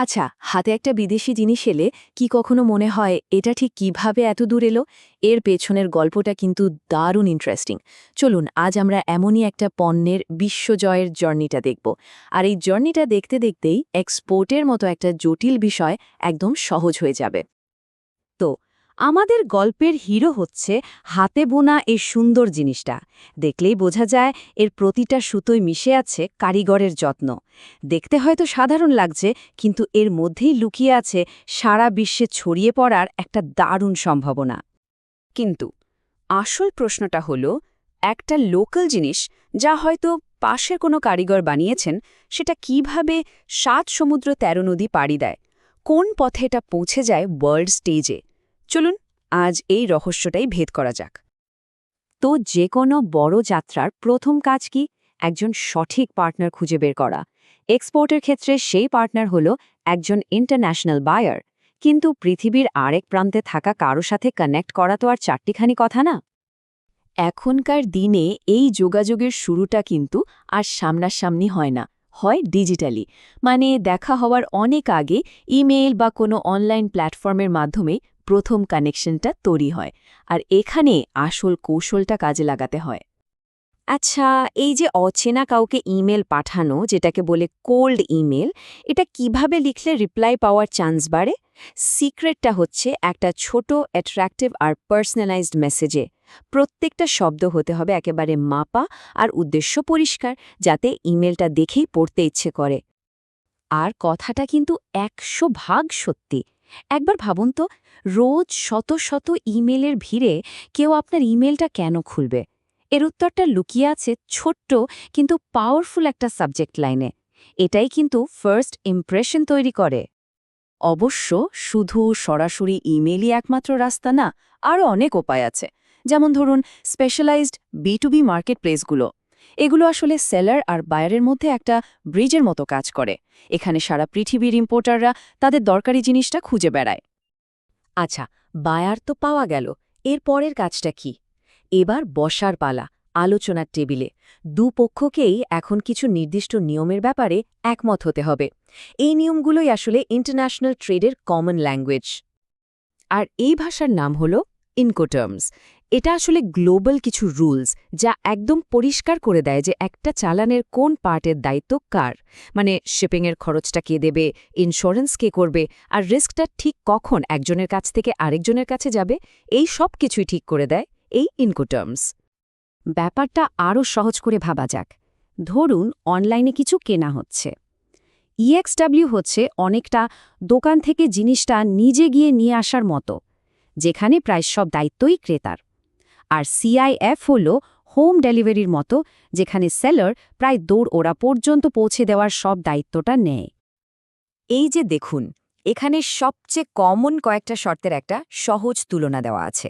আচ্ছা হাতে একটা বিদেশি জিনিস এলে কি কখনো মনে হয় এটা ঠিক কীভাবে এত দূর এলো? এর পেছনের গল্পটা কিন্তু দারুণ ইন্টারেস্টিং চলুন, আজ আমরা এমনই একটা পণ্যের বিশ্বজয়ের জার্নিটা দেখব। আর এই জার্নিটা দেখতে দেখতেই এক্সপোর্টের মতো একটা জটিল বিষয় একদম সহজ হয়ে যাবে। আমাদের গল্পের হিরো হচ্ছে হাতে বোনা এই সুন্দর জিনিসটা। দেখলেই বোঝা যায় এর প্রতিটা সুতোয় মিশে আছে কারিগরের যত্ন। দেখতে হয়তো সাধারণ লাগছে, কিন্তু এর মধ্যেই লুকিয়ে আছে সারা বিশ্বে ছড়িয়ে পড়ার একটা দারুণ সম্ভাবনা। কিন্তু আসল প্রশ্নটা হল, একটা লোকাল জিনিস যা হয়তো পাশের কোনো কারিগর বানিয়েছেন, সেটা কীভাবে সাত সমুদ্র তেরো নদী পাড়ি দেয়? কোন পথে এটা পৌঁছে যায় ওয়ার্ল্ড স্টেজে চলুন, আজ এই রহস্যটাই ভেদ করা যাক। তো যে কোনো বড় যাত্রার প্রথম কাজ কি? একজন সঠিক পার্টনার খুঁজে বের করা। এক্সপোর্টের ক্ষেত্রে সেই পার্টনার হল একজন ইন্টারন্যাশনাল বায়ার কিন্তু পৃথিবীর আরেক প্রান্তে থাকা কারও সাথে কানেক্ট করা তো আর চারটিখানি কথা না? এখনকার দিনে এই যোগাযোগের শুরুটা কিন্তু আর সামনাসামনি হয় না, হয় ডিজিটালি মানে দেখা হওয়ার অনেক আগে ইমেল বা কোনো অনলাইন প্ল্যাটফর্মের মাধ্যমে প্রথম কানেকশনটা তৈরি হয়। আর এখানে আসল কৌশলটা কাজে লাগাতে হয়। আচ্ছা এই যে অচেনা কাউকে ইমেল পাঠানো, যেটাকে বলে কোল্ড ইমেল, এটা কীভাবে লিখলে রিপ্লাই পাওয়ার চান্স বাড়ে? সিক্রেটটা হচ্ছে একটা ছোট, অ্যাট্রাক্টিভ আর পার্সোনালাইজড মেসেজে। প্রত্যেকটা শব্দ হতে হবে একেবারে মাপা আর উদ্দেশ্য পরিষ্কার, যাতে ইমেলটা দেখেই পড়তে ইচ্ছে করে। আর কথাটা কিন্তু একশো ভাগ সত্যি। একবার ভাবুন তো, রোজ শত শত ইমেলের ভিড়ে কেউ আপনার ইমেলটা কেন খুলবে? এর উত্তরটা লুকিয়ে আছে ছোট্ট কিন্তু পাওয়ারফুল একটা সাবজেক্ট লাইনে এটাই কিন্তু ফার্স্ট ইমপ্রেশন তৈরি করে। অবশ্য শুধু সরাসরি ইমেলই একমাত্র রাস্তা না আরও অনেক উপায় আছে। যেমন ধরুন specialised B to B market প্লেসগুলো এগুলো আসলে সেলার আর বায়ারের মধ্যে একটা ব্রিজের মতো কাজ করে। এখানে সারা পৃথিবীর ইম্পোর্টাররা তাদের দরকারি জিনিসটা খুঁজে বেড়ায়। আচ্ছা বায়ার তো পাওয়া গেল, এর পরের কাজটা কি? এবার বসার পালা, আলোচনার টেবিলে। দুপক্ষকেই এখন কিছু নির্দিষ্ট নিয়মের ব্যাপারে একমত হতে হবে। এই নিয়মগুলোই আসলে ইন্টারন্যাশনাল ট্রেডের কমন ল্যাঙ্গুয়েজ আর এই ভাষার নাম হল ইনকোটার্মস এটা আসলে গ্লোবাল কিছু রুলস যা একদম পরিষ্কার করে দেয় যে একটা চালানের কোন পার্টের দায়িত্ব কার। মানে শিপিংয়ের খরচটা কে দেবে ইন্স্যুরেন্স কে করবে, আর রিস্কটা ঠিক কখন একজনের কাছ থেকে আরেকজনের কাছে যাবে, এই সব কিছুই ঠিক করে দেয় এই ইনকোটার্মস। ব্যাপারটা আরও সহজ করে ভাবা যাক। ধরুন অনলাইনে কিছু কেনা হচ্ছে। ইএক্সডাব্লিউ হচ্ছে অনেকটা দোকান থেকে জিনিসটা নিজে গিয়ে নিয়ে আসার মতো, যেখানে প্রায় সব দায়িত্বই ক্রেতার। আর সিআইএফ হল হোম ডেলিভারির মতো, যেখানে সেলার প্রায় দৌড় ওরা পর্যন্ত পৌঁছে দেওয়ার সব দায়িত্বটা নেয়। এই যে দেখুন, এখানে সবচেয়ে কমন কয়েকটা শর্তের একটা সহজ তুলনা দেওয়া আছে।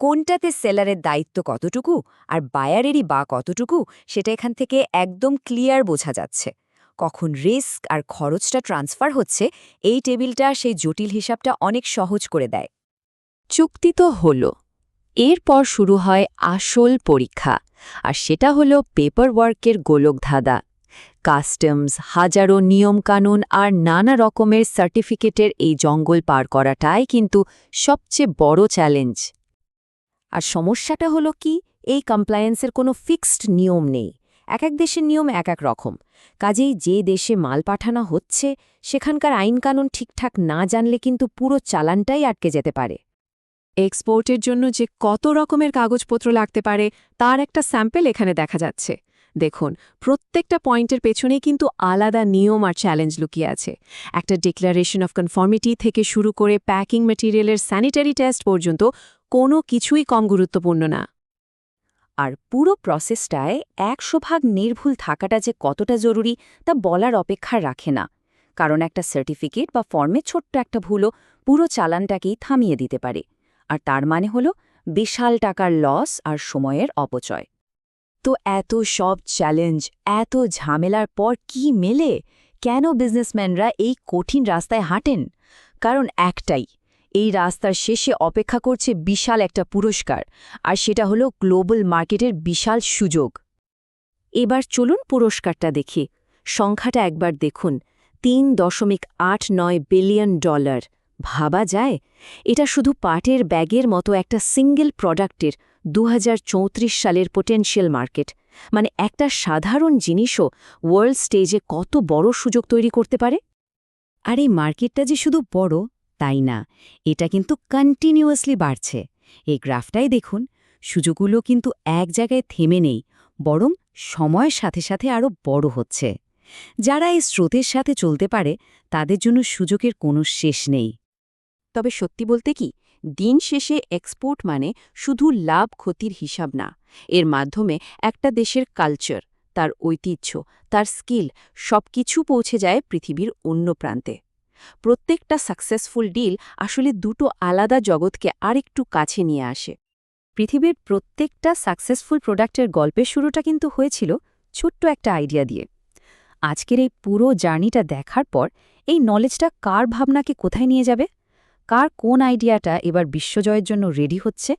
কোনটাতে সেলারের দায়িত্ব কতটুকু আর বায়ারেরই বা কতটুকু সেটা এখান থেকে একদম ক্লিয়ার বোঝা যাচ্ছে। কখন রিস্ক আর খরচটা ট্রান্সফার হচ্ছে, এই টেবিলটা সেই জটিল হিসাবটা অনেক সহজ করে দেয়। চুক্তি তো হল। এরপর শুরু হয় আসল পরীক্ষা, আর সেটা হল পেপার ওয়ার্কের গোলকধাঁধা। কাস্টমস হাজারো নিয়মকানুন আর নানা রকমের সার্টিফিকেটের এই জঙ্গল পার করাটাই কিন্তু সবচেয়ে বড় চ্যালেঞ্জ আর সমস্যাটা হলো কি, এই কমপ্লায়েন্সের কোনো ফিক্সড নিয়ম নেই। এক এক দেশের নিয়ম এক এক রকম। কাজেই যে দেশে মাল পাঠানো হচ্ছে, সেখানকার আইনকানুন ঠিকঠাক না জানলে কিন্তু পুরো চালানটাই আটকে যেতে পারে। এক্সপোর্টের জন্য যে কত রকমের কাগজপত্র লাগতে পারে, তার একটা স্যাম্পেল এখানে দেখা যাচ্ছে। দেখুন, প্রত্যেকটা পয়েন্টের পেছনে কিন্তু আলাদা নিয়ম আর চ্যালেঞ্জ লুকিয়ে আছে। একটা ডিক্লারেশন অফ কনফর্মিটি থেকে শুরু করে প্যাকিং ম্যাটেরিয়ালের স্যানিটারি টেস্ট পর্যন্ত কোনো কিছুই কম গুরুত্বপূর্ণ না। আর পুরো প্রসেসটায় একশো ভাগ নির্ভুল থাকাটা যে কতটা জরুরি, তা বলার অপেক্ষা রাখে না। কারণ একটা সার্টিফিকেট বা ফর্মে ছোট্ট একটা ভুলও পুরো চালানটাকেই থামিয়ে দিতে পারে। আর তার মানে হল বিশাল টাকার লস আর সময়ের অপচয়। তো এত সব চ্যালেঞ্জ এত ঝামেলার পর কি মেলে? কেন বিজনেসম্যানরা এই কঠিন রাস্তায় হাঁটেন? কারণ একটাই, এই রাস্তার শেষে অপেক্ষা করছে বিশাল একটা পুরস্কার, আর সেটা হলো গ্লোবাল মার্কেটের বিশাল সুযোগ। এবার চলুন পুরস্কারটা দেখি। সংখ্যাটা একবার দেখুন, তিন দশমিক আট নয় বিলিয়ন ডলার ভাবা যায়, এটা শুধু পাটের ব্যাগের মতো একটা সিঙ্গেল প্রোডাক্টের দু হাজার চৌত্রিশ সালের পোটেনশিয়াল মার্কেট মানে একটা সাধারণ জিনিসও ওয়ার্ল্ড স্টেজে কত বড় সুযোগ তৈরি করতে পারে? আর এই মার্কেটটা যে শুধু বড়, তাই না, এটা কিন্তু কন্টিনিউয়াসলি বাড়ছে। এই গ্রাফটাই দেখুন, সুযোগগুলো কিন্তু এক জায়গায় থেমে নেই, বরং সময়ের সাথে সাথে আরও বড় হচ্ছে। যারা এই স্রোতের সাথে চলতে পারে, তাদের জন্য সুযোগের কোনো শেষ নেই। তবে সত্যি বলতে কি, দিন শেষে এক্সপোর্ট মানে শুধু লাভ ক্ষতির হিসাব না। এর মাধ্যমে একটা দেশের কালচার তার ঐতিহ্য, তার স্কিল সবকিছু পৌঁছে যায় পৃথিবীর অন্য প্রান্তে। প্রত্যেকটা সাকসেসফুল ডিল আসলে দুটো আলাদা জগৎকে আরেকটু কাছে নিয়ে আসে। পৃথিবীর প্রত্যেকটা সাকসেসফুল প্রোডাক্টের গল্পের শুরুটা কিন্তু হয়েছিল ছোট্ট একটা আইডিয়া দিয়ে। আজকের এই পুরো জার্নিটা দেখার পর এই নলেজটা কার ভাবনাকে কোথায় নিয়ে যাবে? কার কোন আইডিয়াটা এবার বিশ্বজয়ের জন্য রেডি হচ্ছে?